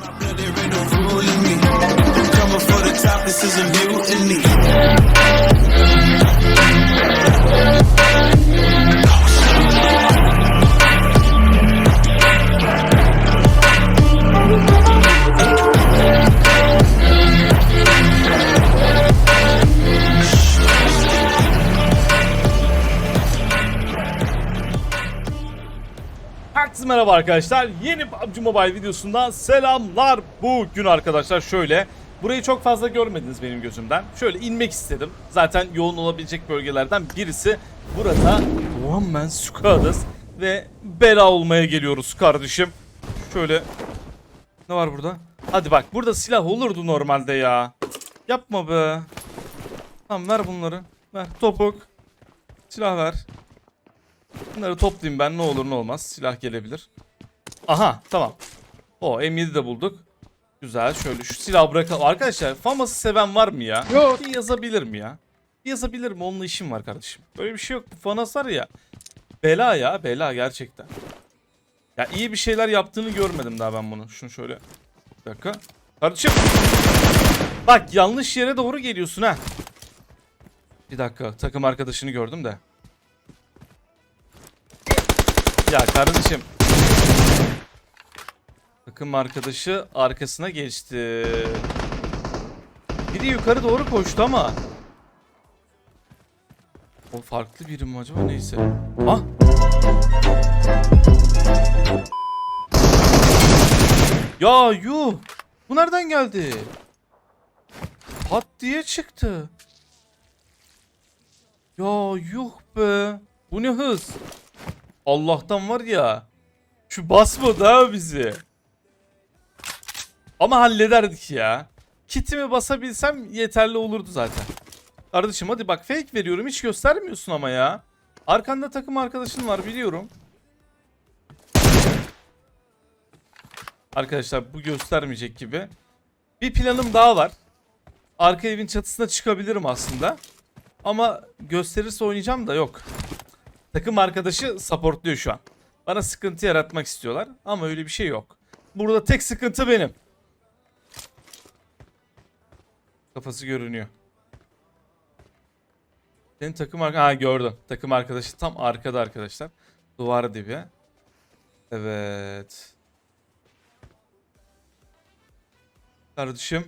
Coming for the top, this is arkadaşlar. Yeni PUBG Mobile videosundan selamlar. Bugün arkadaşlar şöyle burayı çok fazla görmediniz benim gözümden. Şöyle inmek istedim. Zaten yoğun olabilecek bölgelerden birisi burada One Man Squad'ız ve bela olmaya geliyoruz kardeşim. Şöyle ne var burada? Hadi bak burada silah olurdu normalde ya. Yapma be. Tamam ver bunları. Ver topuk. Silah ver. Bunları toplayayım ben ne olur ne olmaz. Silah gelebilir. Aha tamam. O M7 de bulduk. Güzel şöyle şu silah bırakalım. Arkadaşlar faması seven var mı ya? Yok. Bir yazabilir mi ya? Bir yazabilir mi? Onunla işim var kardeşim. Böyle bir şey yok. Fanas var ya. Bela ya bela gerçekten. Ya iyi bir şeyler yaptığını görmedim daha ben bunu. Şunu şöyle. Bir dakika. Kardeşim. Bak yanlış yere doğru geliyorsun ha. Bir dakika takım arkadaşını gördüm de. Ya kardeşim. Takım arkadaşı arkasına geçti. Biri yukarı doğru koştu ama. O farklı biri mi acaba neyse. Ah. Ya yuh. Bu nereden geldi? Pat diye çıktı. Ya yuh be. Bu ne hız? Allah'tan var ya. Şu basmadı ha bizi. Ama hallederdik ya. Kitimi basabilsem yeterli olurdu zaten. Kardeşim hadi bak fake veriyorum hiç göstermiyorsun ama ya. Arkanda takım arkadaşın var biliyorum. Arkadaşlar bu göstermeyecek gibi. Bir planım daha var. Arka evin çatısına çıkabilirim aslında. Ama gösterirse oynayacağım da yok. Takım arkadaşı supportluyor şu an. Bana sıkıntı yaratmak istiyorlar ama öyle bir şey yok. Burada tek sıkıntı benim. Kafası görünüyor. Senin takım arkadaşı... Ha gördüm. Takım arkadaşı tam arkada arkadaşlar. Duvar dibi. Evet. Kardeşim.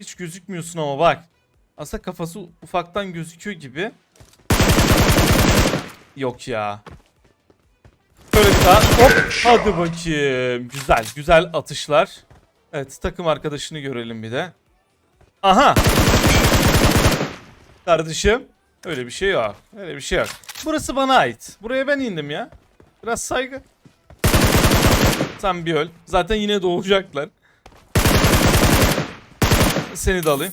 Hiç gözükmüyorsun ama bak. Aslında kafası ufaktan gözüküyor gibi. Yok ya. Böyle bir daha. Hop. Hadi bakayım. Güzel. Güzel atışlar. Evet takım arkadaşını görelim bir de. Aha. Kardeşim. Öyle bir şey yok. Öyle bir şey yok. Burası bana ait. Buraya ben indim ya. Biraz saygı. Sen bir öl. Zaten yine doğacaklar. Seni de alayım.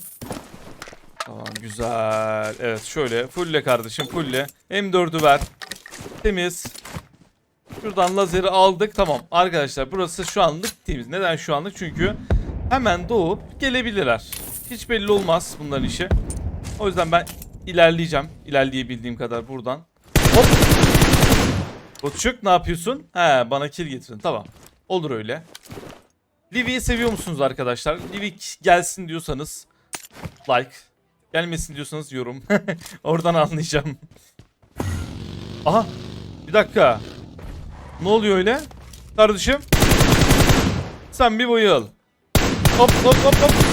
Tamam güzel. Evet şöyle fulle kardeşim fulle. M4'ü ver. Temiz. Şuradan lazeri aldık. Tamam arkadaşlar burası şu anlık temiz. Neden şu anlık? Çünkü hemen doğup gelebilirler. Hiç belli olmaz bunların işi. O yüzden ben ilerleyeceğim. İlerleyebildiğim kadar buradan. Hop. Botçuk ne yapıyorsun? He bana kill getirin. Tamam. Olur öyle. Livy'yi seviyor musunuz arkadaşlar? Livy gelsin diyorsanız like. Gelmesin diyorsanız yorum. Oradan anlayacağım. Aha. Bir dakika. Ne oluyor öyle? Kardeşim. Sen bir bayıl. Hop hop hop hop.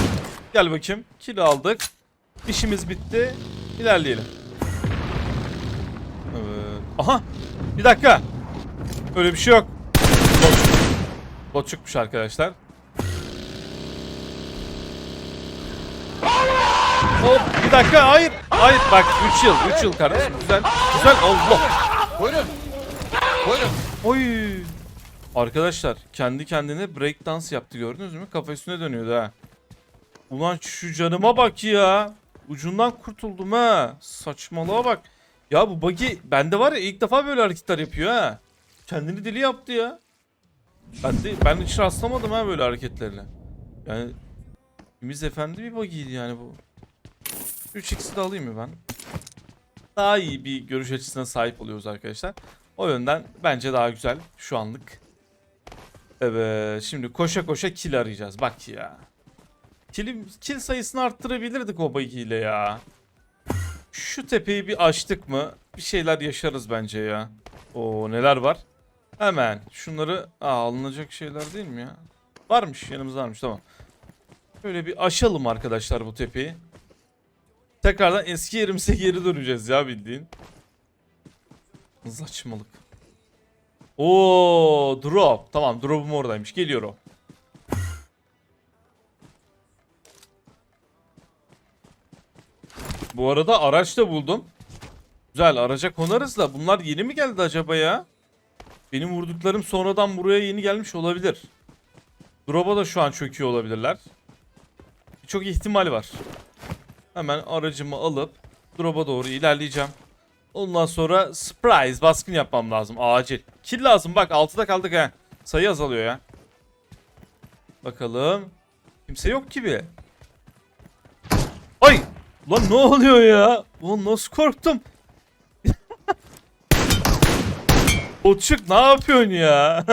Gel bakayım. Kill aldık. İşimiz bitti. İlerleyelim. Evet. Aha. Bir dakika. Öyle bir şey yok. Botçuk. Botçukmuş arkadaşlar. Hop bir dakika hayır. Hayır bak 3 yıl 3 yıl kardeşim güzel. Güzel Allah. Buyurun. Buyurun. Oy. Arkadaşlar kendi kendine break dance yaptı gördünüz mü? Kafa üstüne dönüyordu ha. Ulan şu canıma bak ya. Ucundan kurtuldum ha. Saçmalığa bak. Ya bu buggy bende var ya ilk defa böyle hareketler yapıyor ha. Kendini deli yaptı ya. Ben de ben hiç rastlamadım ha böyle hareketlerle. Yani Temiz efendi bir buggy'ydi yani bu. 3x'i de alayım mı ben? Daha iyi bir görüş açısına sahip oluyoruz arkadaşlar. O yönden bence daha güzel şu anlık. Evet şimdi koşa koşa kill arayacağız. Bak ya. Kill, kill sayısını arttırabilirdik o ile ya. Şu tepeyi bir açtık mı bir şeyler yaşarız bence ya. O neler var? Hemen şunları Aa, alınacak şeyler değil mi ya? Varmış yanımızda varmış tamam. Böyle bir aşalım arkadaşlar bu tepeyi. Tekrardan eski yerimize geri döneceğiz ya bildiğin. Saçmalık. Oo drop. Tamam drop'um oradaymış. Geliyor o. Bu arada araç da buldum. Güzel araca konarız da bunlar yeni mi geldi acaba ya? Benim vurduklarım sonradan buraya yeni gelmiş olabilir. Drop'a da şu an çöküyor olabilirler. Çok ihtimal var. Hemen aracımı alıp drop'a doğru ilerleyeceğim. Ondan sonra surprise baskın yapmam lazım acil. Kill lazım bak 6'da kaldık he. Sayı azalıyor ya. Bakalım. Kimse yok gibi. Lan ne oluyor ya? Ulan nasıl korktum? Otçuk ne yapıyorsun ya?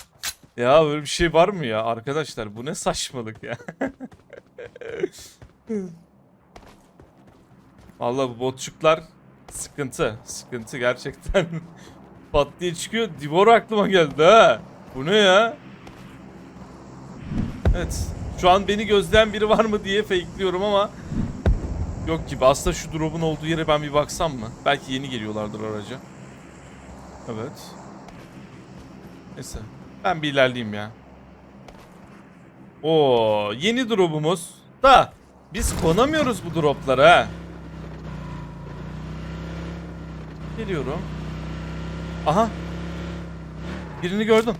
ya böyle bir şey var mı ya? Arkadaşlar bu ne saçmalık ya? Vallahi bu botçuklar sıkıntı. Sıkıntı gerçekten. Pat diye çıkıyor. Divor aklıma geldi ha. Bu ne ya? Evet. Şu an beni gözleyen biri var mı diye fakeliyorum ama yok gibi. Aslında şu drop'un olduğu yere ben bir baksam mı? Belki yeni geliyorlardır araca. Evet. Neyse. Ben bir ilerleyeyim ya. Oo, yeni drop'umuz. Da biz konamıyoruz bu drop'lara. Geliyorum. Aha. Birini gördüm.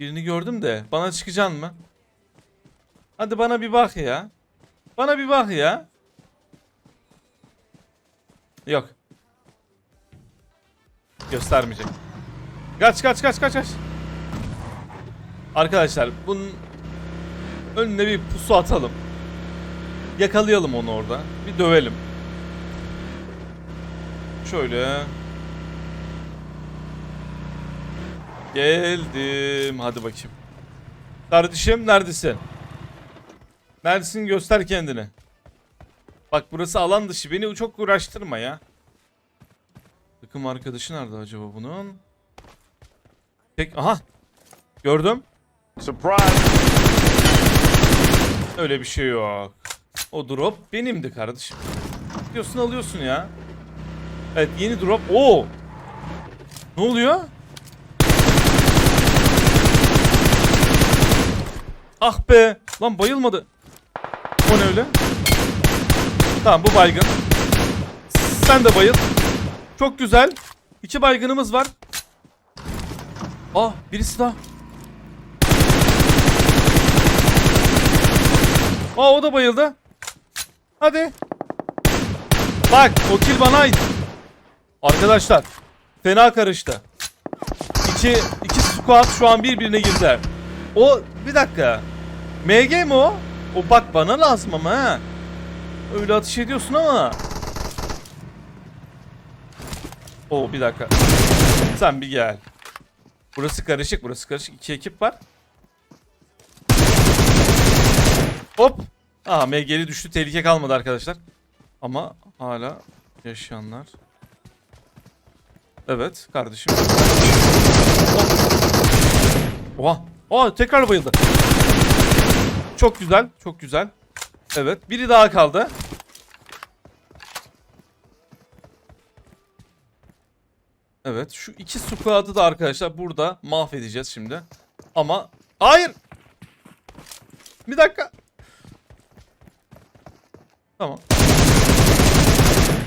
Birini gördüm de bana çıkacaksın mı? Hadi bana bir bak ya. Bana bir bak ya. Yok. Göstermeyecek. Kaç kaç kaç kaç kaç. Arkadaşlar bunun önüne bir pusu atalım. Yakalayalım onu orada. Bir dövelim. Şöyle. Geldim. Hadi bakayım. Kardeşim neredesin? Neredesin göster kendini. Bak burası alan dışı. Beni çok uğraştırma ya. Takım arkadaşı nerede acaba bunun? Tek aha. Gördüm. Surprise. Öyle bir şey yok. O drop benimdi kardeşim. Diyorsun alıyorsun ya. Evet yeni drop. Oo. Ne oluyor? Ah be. Lan bayılmadı. O ne öyle? Tamam bu baygın. Sen de bayıl. Çok güzel. İki baygınımız var. Ah birisi daha. Aa o da bayıldı. Hadi. Bak o kill bana ait. Arkadaşlar fena karıştı. İki, iki squad şu an birbirine girdi. O bir dakika. MG mi o? O bak bana lazım ama ha. Öyle ateş ediyorsun ama. O bir dakika. Sen bir gel. Burası karışık burası karışık. İki ekip var. Hop. Aha MG'li düştü. Tehlike kalmadı arkadaşlar. Ama hala yaşayanlar. Evet kardeşim. Hop. Oha. Oha tekrar bayıldı. Çok güzel. Çok güzel. Evet. Biri daha kaldı. Evet. Şu iki squad'ı da arkadaşlar burada mahvedeceğiz şimdi. Ama hayır. Bir dakika. Tamam.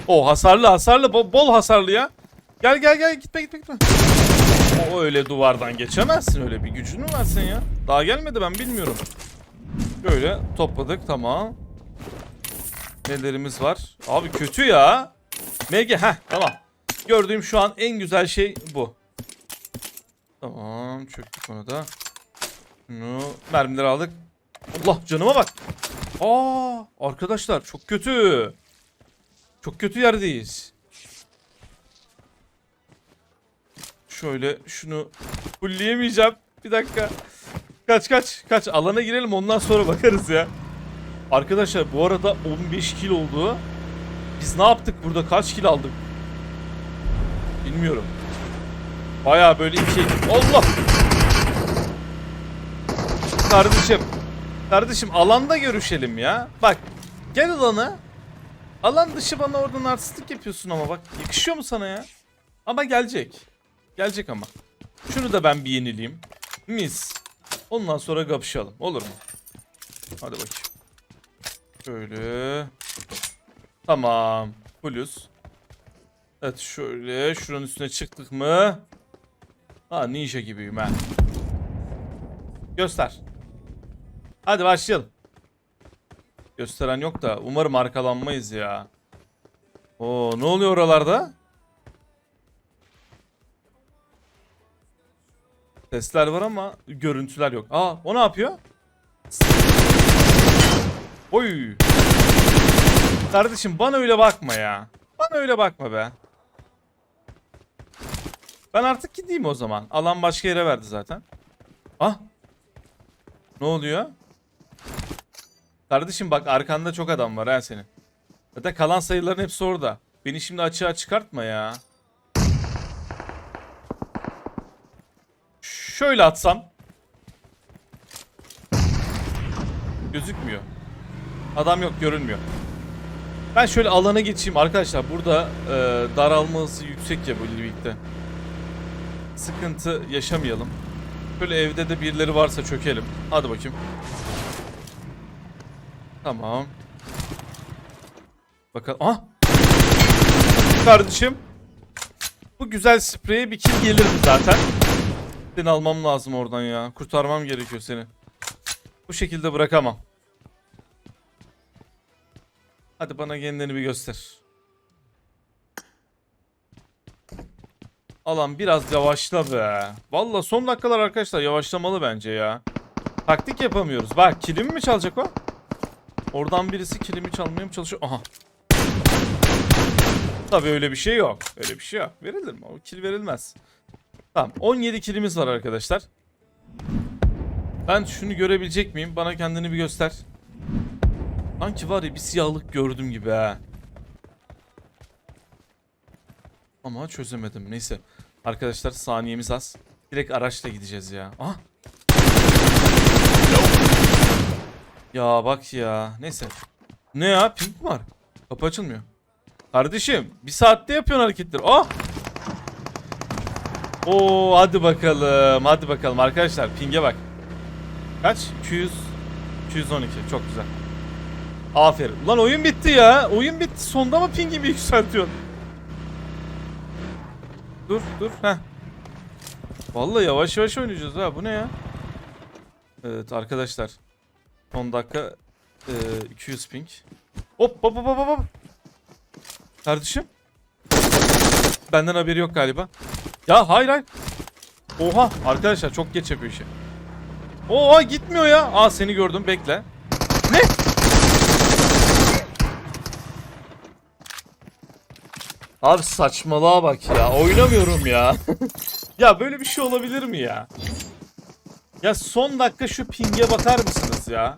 O hasarlı hasarlı bol, bol hasarlı ya. Gel gel gel gitme gitme gitme. O öyle duvardan geçemezsin öyle bir gücün mü var senin ya? Daha gelmedi ben bilmiyorum. Böyle topladık tamam. Nelerimiz var? Abi kötü ya. MG heh tamam. Gördüğüm şu an en güzel şey bu. Tamam çöktük onu da. Şunu mermileri aldık. Allah canıma bak. Aa arkadaşlar çok kötü. Çok kötü yerdeyiz. Şöyle şunu fulleyemeyeceğim. Bir dakika. Kaç kaç kaç alana girelim ondan sonra bakarız ya. Arkadaşlar bu arada 15 kill oldu. Biz ne yaptık burada kaç kill aldık? Bilmiyorum. Baya böyle iki Allah! Kardeşim. Kardeşim alanda görüşelim ya. Bak gel alana. Alan dışı bana oradan artistlik yapıyorsun ama bak yakışıyor mu sana ya? Ama gelecek. Gelecek ama. Şunu da ben bir yenileyim. Mis. Ondan sonra kapışalım. Olur mu? Hadi bakayım. Şöyle. Tamam. Plus. Evet şöyle. Şuranın üstüne çıktık mı? Ha ninja gibiyim ha. Göster. Hadi başlayalım. Gösteren yok da umarım arkalanmayız ya. Oo ne oluyor oralarda? Sesler var ama görüntüler yok. Aa o ne yapıyor? Oy. Kardeşim bana öyle bakma ya. Bana öyle bakma be. Ben artık gideyim o zaman. Alan başka yere verdi zaten. Ah. Ne oluyor? Kardeşim bak arkanda çok adam var ha senin. Zaten kalan sayıların hepsi orada. Beni şimdi açığa çıkartma ya. Şöyle atsam. Gözükmüyor. Adam yok görünmüyor. Ben şöyle alana geçeyim arkadaşlar. Burada e, daralması yüksek ya bu Livik'te. Sıkıntı yaşamayalım. Şöyle evde de birileri varsa çökelim. Hadi bakayım. Tamam. Bakalım. Ah! Kardeşim. Bu güzel spreye bir kill gelir mi zaten? Seni almam lazım oradan ya. Kurtarmam gerekiyor seni. Bu şekilde bırakamam. Hadi bana kendini bir göster. Alan biraz yavaşla be. Valla son dakikalar arkadaşlar yavaşlamalı bence ya. Taktik yapamıyoruz. Bak kilimi mi çalacak o? Oradan birisi kilimi çalmaya mı çalışıyor? Aha. Tabii öyle bir şey yok. Öyle bir şey yok. Verilir mi? O kill verilmez. Tamam. 17 kilimiz var arkadaşlar. Ben şunu görebilecek miyim? Bana kendini bir göster. Sanki var ya bir siyahlık gördüm gibi ha. Ama çözemedim. Neyse. Arkadaşlar saniyemiz az. Direkt araçla gideceğiz ya. Aha. Ya bak ya. Neyse. Ne ya? Pink var? Kapı açılmıyor. Kardeşim bir saatte yapıyorsun hareketleri. Oh! Oo hadi bakalım. Hadi bakalım arkadaşlar. Ping'e bak. Kaç? 200 212. Çok güzel. Aferin. Lan oyun bitti ya. Oyun bitti. Sonda mı pingimi yükseltiyorsun? Dur dur. Heh. Vallahi yavaş yavaş oynayacağız ha. Bu ne ya? Evet arkadaşlar. Son dakika e, 200 ping. Hop hop hop hop hop. Kardeşim. Benden haberi yok galiba. Ya hayır hayır. Oha arkadaşlar çok geç yapıyor işi. Oha gitmiyor ya. Aa seni gördüm bekle. Ne? Abi saçmalığa bak ya. Oynamıyorum ya. ya böyle bir şey olabilir mi ya? Ya son dakika şu ping'e bakar mısınız ya?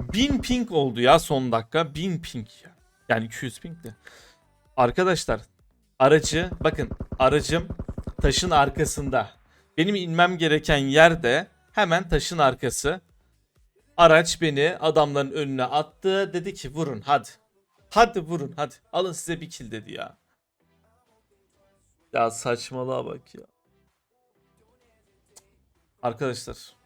1000 ping oldu ya son dakika. 1000 ping ya. Yani 200 ping de. Arkadaşlar aracı bakın aracım taşın arkasında. Benim inmem gereken yerde hemen taşın arkası. Araç beni adamların önüne attı. Dedi ki vurun hadi. Hadi vurun hadi. Alın size bir kill dedi ya. Ya saçmalığa bak ya. Arkadaşlar.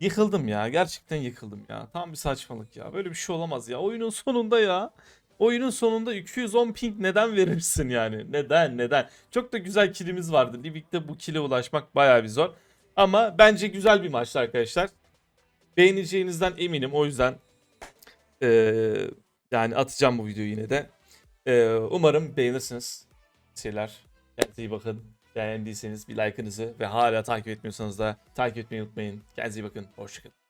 Yıkıldım ya. Gerçekten yıkıldım ya. Tam bir saçmalık ya. Böyle bir şey olamaz ya. Oyunun sonunda ya. Oyunun sonunda 210 ping neden verirsin yani? Neden? Neden? Çok da güzel kilimiz vardı. Livik'te bu kile ulaşmak bayağı bir zor. Ama bence güzel bir maçtı arkadaşlar. Beğeneceğinizden eminim. O yüzden eee, yani atacağım bu videoyu yine de. Eee, umarım beğenirsiniz. Şeyler. Kendinize iyi bakın. Beğendiyseniz bir like'ınızı ve hala takip etmiyorsanız da takip etmeyi unutmayın. Kendinize iyi bakın. Hoşçakalın.